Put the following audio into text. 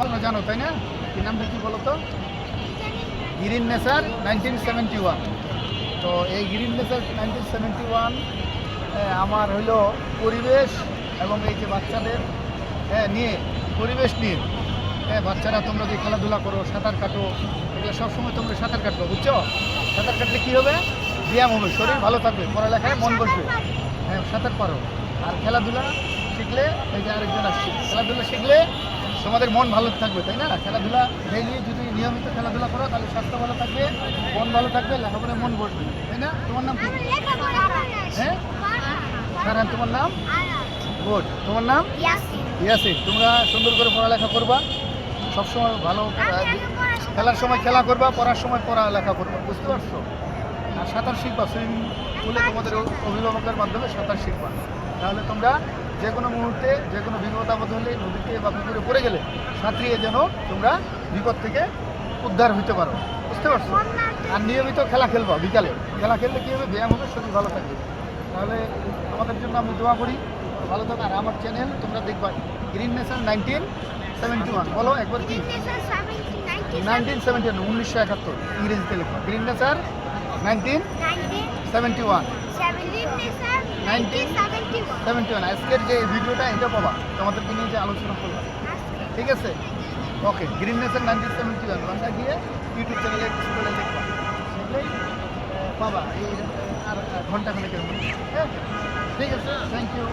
জানো তাই না? কি বলো তো? Green nature nineteen seventy one তো এই green nature nineteen seventy one আমার হইল পরিবেশ এবং এই যে বাচ্চাদের হ্যাঁ, নিয়ে পরিবেশ নিয়ে। হ্যাঁ বাচ্চারা তোমরা যে খেলাধুলা করো সাঁতার কাটো এগুলো সবসময় তোমরা সাঁতার কাটবো বুঝছ? সাঁতার কাটলে কী হবে? ব্যায়াম হবে শরীর ভালো থাকবে পড়ালেখায় মন বসবে। হ্যাঁ সাঁতার পারো। আর খেলাধুলা শিখলে এই যে আরেকজন আসছে খেলাধুলা শিখলে তোমাদের মন ভালো থাকবে তাই না? খেলাধুলা ডেইলি যদি নিয়মিত খেলাধুলা করো তাহলে স্বাস্থ্য ভালো থাকবে মন ভালো থাকবে লেখাপড়ায় মন বসবে তাই না? তোমার নাম হ্যাঁ? কারণ তোমার নাম? গুড তোমার নাম? ইয়াসিন। তোমরা সুন্দর করে পড়ালেখা করবা। সবসময় ভালো খেলার সময় খেলা করবা পড়ার সময় পড়ালেখা করবা বুঝতে পারছ? আর সাঁতার শিখবা সুইমিং পুলে তোমাদের অভিভাবকের মাধ্যমে সাঁতার শিখবা। তাহলে তোমরা যে কোনো মুহূর্তে যে কোনো আপদ হলে নদীতে বা পুকুরে পড়ে গেলে সাঁতরিয়ে যেন তোমরা বিপদ থেকে উদ্ধার হইতে পারো। বুঝতে পারছ? আর নিয়মিত খেলা খেলবা বিকালে। খেলা খেললে কী হবে? ব্যায়াম হবে, শরীর ভালো থাকবে। তাহলে আমাদের জন্য আমি দোয়া করি। ভালো থাকো। আর আমার চ্যানেল তোমরা দেখবা। Green nation nineteen seventy one বলো একবার কি? নাইনটিন সেভেন্টি ওয়ান উনিশশো একাত্তর। ইংরেজিতে লেখা। Green nature nineteen seventy one seventy one আজকের যে ভিডিওটা, এটা পাবা। তোমাদেরকে নিয়ে যে আলোচনা করলাম। ঠিক আছে? Okay green nation nineteen seventy one Bangla গিয়ে ইউটিউব চ্যানেলে করে দেখবা। পাবা। এই আর ঘণ্টা খানেকের মধ্যে। হ্যাঁ? ঠিক আছে? Thank you